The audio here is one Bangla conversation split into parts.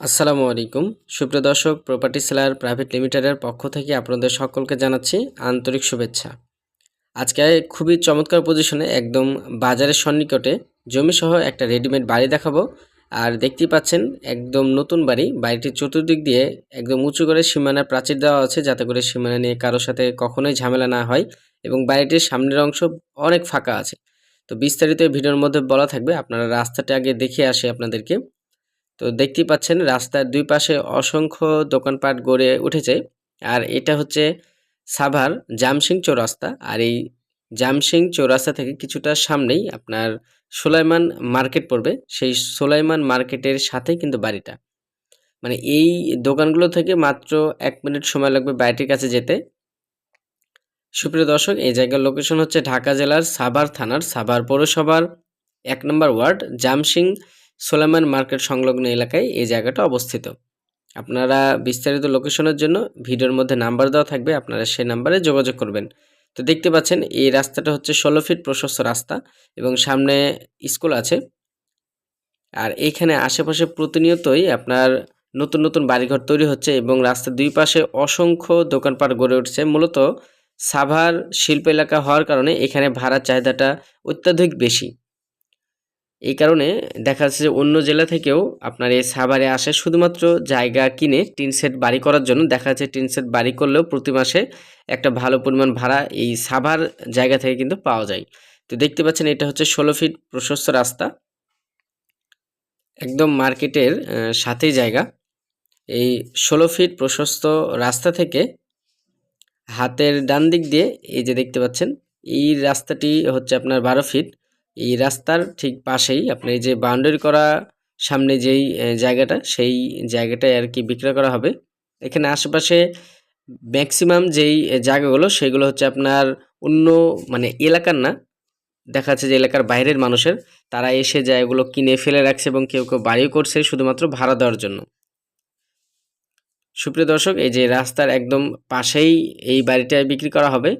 আসসালামু আলাইকুম। সুপ্রিয় দর্শক প্রপার্টি সেলার প্রাইভেট লিমিটেডের পক্ষ থেকে আপনাদের সকলকে জানাচ্ছি আন্তরিক শুভেচ্ছা। আজকে খুবই চমৎকার পজিশনে একদম বাজারের সন্নিকটে জমিসহ একটা রেডিমেড বাড়ি দেখাবো। আর দেখতেই পাচ্ছেন, একদম নতুন বাড়ি। বাড়িটির চতুর্দিক দিয়ে একদম উঁচু করে সীমানার প্রাচীর দেওয়া আছে, যাতে করে সীমানা নিয়ে কারোর সাথে কখনোই ঝামেলা না হয় এবং বাড়িটির সামনের অংশ অনেক ফাঁকা আছে। তো বিস্তারিত ভিডিওর মধ্যে বলা থাকবে, আপনারা রাস্তাটা আগে দেখে আসে আপনাদেরকে। তো দেখতেই পাচ্ছেন রাস্তার দুই পাশে অসংখ্য দোকানপাট গড়ে উঠেছে। আর এটা হচ্ছে সাভার জামসিং চৌরাস্তা। আর এই জামসিং চৌরাস্তা থেকে কিছুটা সামনেই আপনার সোলাইমান মার্কেট পড়বে। সেই সোলাইমান মার্কেটের সাথেই কিন্তু বাড়িটা। মানে এই দোকানগুলো থেকে মাত্র এক মিনিট সময় লাগবে বাড়িটির কাছে যেতে। সুপ্রিয় দর্শক, এই জায়গার লোকেশন হচ্ছে ঢাকা জেলার সাভার থানার সাভার পৌরসভার এক নম্বর ওয়ার্ড জামসিং সোলাইমান মার্কেট সংলগ্ন এলাকায় এই জায়গাটা অবস্থিত। আপনারা বিস্তারিত লোকেশনের জন্য ভিডিওর মধ্যে নাম্বার দেওয়া থাকবে, আপনারা সেই নাম্বারে যোগাযোগ করবেন। তো দেখতে পাচ্ছেন, এই রাস্তাটা হচ্ছে ষোলো ফিট প্রশস্ত রাস্তা এবং সামনে স্কুল আছে। আর এইখানে আশেপাশে প্রতিনিয়তই আপনার নতুন নতুন বাড়িঘর তৈরি হচ্ছে এবং রাস্তার দুই পাশে অসংখ্য দোকানপাট গড়ে উঠছে। মূলত সাভার শিল্প এলাকা হওয়ার কারণে এখানে ভাড়ার চাহিদাটা অত্যাধিক বেশি। এই কারণে দেখা যাচ্ছে যে অন্য জেলা থেকেও আপনার এই সাভারে আসে। শুধুমাত্র জায়গা কিনে টিন সেট বাড়ি করার জন্য দেখা যাচ্ছে টিন সেট বাড়ি করলেও প্রতি মাসে একটা ভালো পরিমাণ ভাড়া এই সাভার জায়গা থেকে কিন্তু পাওয়া যায়। তো দেখতে পাচ্ছেন এটা হচ্ছে ষোলো ফিট প্রশস্ত রাস্তা। একদম মার্কেটের সাথেই জায়গা। এই ষোলো ফিট প্রশস্ত রাস্তা থেকে হাতের ডান দিক দিয়ে এই যে দেখতে পাচ্ছেন, এই রাস্তাটি হচ্ছে আপনার বারো ফিট। এই রাস্তার ঠিক পাশেই আপনার যে বাউন্ডারি করা সামনে যেই জায়গাটা, সেই জায়গাটায় আর কি বিক্রয় করা হবে। এখানে আশেপাশে ম্যাক্সিমাম যেই জায়গাগুলো, সেগুলো হচ্ছে আপনার অন্য মানে এলাকার না, দেখা যাচ্ছে যে এলাকার বাইরের মানুষের, তারা এসে জায়গাগুলো কিনে ফেলে রাখছে এবং কেউ কেউ বাড়িও করছে শুধুমাত্র ভাড়া দেওয়ার জন্য। সুপ্রিয় দর্শক, এই যে রাস্তার একদম পাশেই এই বাড়িটা বিক্রি করা হবে।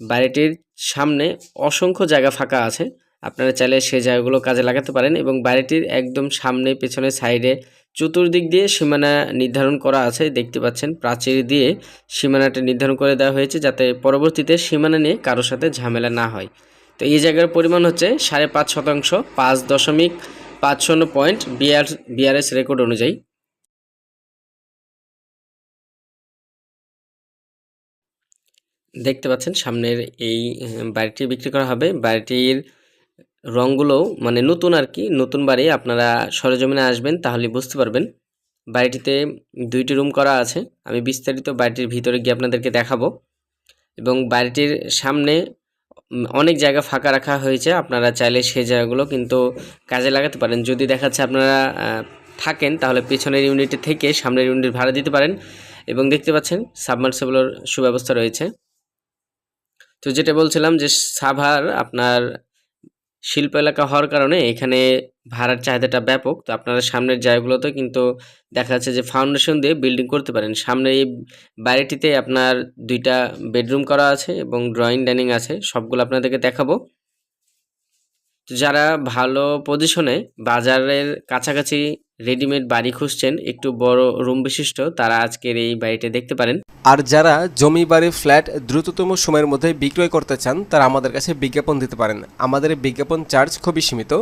বাড়িটির সামনে অসংখ্য জায়গা ফাঁকা আছে। আপনারা চাইলে সেই জায়গাগুলো কাজে লাগাতে পারেন এবং বাড়িটির একদম সামনে পেছনে সাইডে চতুর্দিক দিয়ে সীমানা নির্ধারণ করা আছে। দেখতে পাচ্ছেন প্রাচীর দিয়ে সীমানাটা নির্ধারণ করে দেওয়া হয়েছে যাতে পরবর্তীতে সীমানা নিয়ে কারোর সাথে ঝামেলা না হয়। তো এই জায়গার পরিমাণ হচ্ছে সাড়ে পাঁচ শতাংশ, পাঁচ দশমিক পাঁচ শূন্য পয়েন্ট বিআর, বিআরএস রেকর্ড অনুযায়ী। দেখতে পাচ্ছেন সামনের এই বাড়িটি বিক্রি করা হবে। বাড়িটির রঙগুলো মানে নতুন আর কি, নতুন বাড়ি আপনারা সরেজমিনে আসবেন তাহলে বুঝতে পারবেন। বাড়িটিতে দুইটি রুম করা আছে, আমি বিস্তারিত বাড়িটির ভিতরে গিয়ে আপনাদেরকে দেখাবো। এবং বাড়িটির সামনে অনেক জায়গা ফাঁকা রাখা হয়েছে, আপনারা চাইলে সেই জায়গাগুলো কিন্তু কাজে লাগাতে পারেন। যদি দেখাচ্ছে আপনারা থাকেন তাহলে পেছনের ইউনিটে থেকে সামনের ইউনিট ভাড়া দিতে পারেন। এবং দেখতে পাচ্ছেন সাবমার্সেবলের সুব্যবস্থা রয়েছে। তো যেটা বলছিলাম যে সাভার আপনার শিল্প এলাকা হওয়ার কারণে এখানে ভাড়ার চাহিদাটা ব্যাপক। তো আপনারা সামনের জায়গাগুলোতে কিন্তু দেখা যাচ্ছে যে ফাউন্ডেশন দিয়ে বিল্ডিং করতে পারেন। সামনে এই বাড়িটিতে আপনার দুইটা বেডরুম করা আছে এবং ড্রয়িং ডাইনিং আছে। সবগুলো আপনাদেরকে দেখাবো। তো যারা ভালো পজিশনে বাজারের কাছাকাছি রেডিমেড বাড়ি খুঁজছেন একটু বড় রুম বিশিষ্ট তারা আজকের এই বাড়িটি দেখতে পারেন। আর যারা জমি বাড়ি ফ্ল্যাট দ্রুততম সময়ের মধ্যে বিক্রয় করতে চান তারা আমাদের কাছে বিজ্ঞাপন দিতে পারেন। আমাদের বিজ্ঞাপন চার্জ খুবই সীমিত।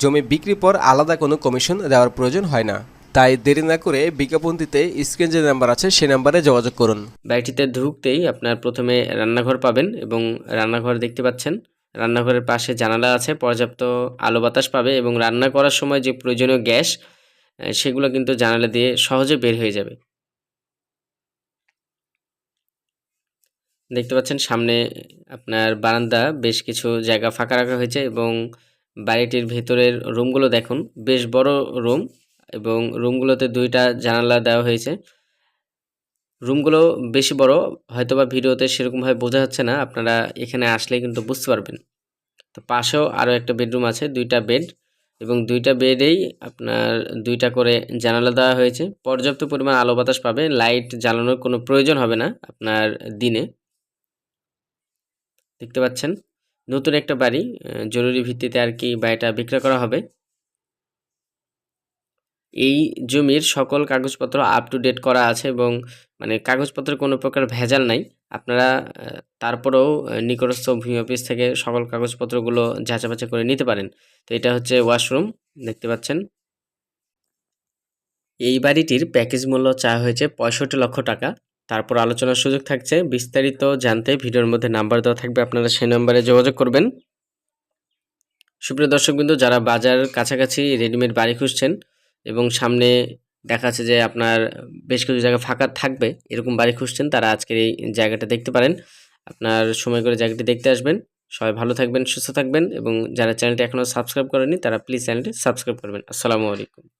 জমি বিক্রির পর আলাদা কোনো কমিশন দেওয়ার প্রয়োজন হয় না। তাই দেরি না করে বিজ্ঞাপন দিতে স্ক্রিন যে নাম্বার আছে সেই নাম্বারে যোগাযোগ করুন। বাড়িটিতে ঢুকতেই আপনার প্রথমে রান্নাঘর পাবেন এবং রান্নাঘর দেখতে পাচ্ছেন। রান্নাঘরের পাশে জানালা আছে পর্যাপ্ত আলো বাতাস পাবে এবং রান্না করার সময় যে প্রয়োজনীয় গ্যাস সেগুলো কিন্তু জানালা দিয়ে সহজে বের হয়ে যাবে। দেখতে পাচ্ছেন সামনে আপনার বারান্দা, বেশ কিছু জায়গা ফাঁকা রাখা হয়েছে এবং বাড়িটির ভেতরের রুমগুলো দেখুন, বেশ বড় রুম এবং রুমগুলোতে দুইটা জানালা দেওয়া হয়েছে। রুমগুলো বেশি বড়, হয়তোবা ভিডিওতে সেরকমভাবে বোঝা যাচ্ছে না, আপনারা এখানে আসলে কিন্তু বুঝতে পারবেন। তো পাশেও আরও একটা বেডরুম আছে, দুইটা বেড। এবং দুইটা বেডেই আপনার দুইটা করে জানালা দেওয়া হয়েছে। পর্যাপ্ত পরিমাণ আলো বাতাস পাবে, লাইট জ্বালানোর কোনো প্রয়োজন হবে না আপনার দিনে। দেখতে পাচ্ছেন, নতুন একটা বাড়ি জরুরি ভিত্তিতে আর কি বাড়িটা বিক্রয় করা হবে। এই জমির সকল কাগজপত্র আপ টু ডেট করা আছে এবং মানে কাগজপত্রে কোনো প্রকার ভেজাল নাই। আপনারা তারপরেও নিকটস্থ ভূমি অফিস থেকে সকল কাগজপত্রগুলো যাচাবাচা করে নিতে পারেন। তো এটা হচ্ছে ওয়াশরুম, দেখতে পাচ্ছেন। এই বাড়িটির প্যাকেজ মূল্য চাওয়া হয়েছে পঁয়ষট্টি লক্ষ টাকা। তারপর আলোচনার সুযোগ থাকছে, বিস্তারিত জানতে ভিডিওর মধ্যে নাম্বার দেওয়া থাকবে, আপনারা সেই নাম্বারে যোগাযোগ করবেন। সুপ্রিয় দর্শকবৃন্দ, যারা বাজার কাছাকাছি রেডিমেড বাড়ি খুঁজছেন এবং সামনে দেখা যাচ্ছে যে আপনার বেশ কিছু জায়গা ফাঁকা থাকবে, এরকম বাড়ি খুঁজছেন, তারা আজকের এই জায়গাটা দেখতে পারেন। আপনার সময় করে জায়গাটি দেখতে আসবেন। সবাই ভালো থাকবেন, সুস্থ থাকবেন এবং যারা চ্যানেলটি এখনও সাবস্ক্রাইব করেনি তারা প্লিজ চ্যানেলটি সাবস্ক্রাইব করবেন। আসসালামু আলাইকুম।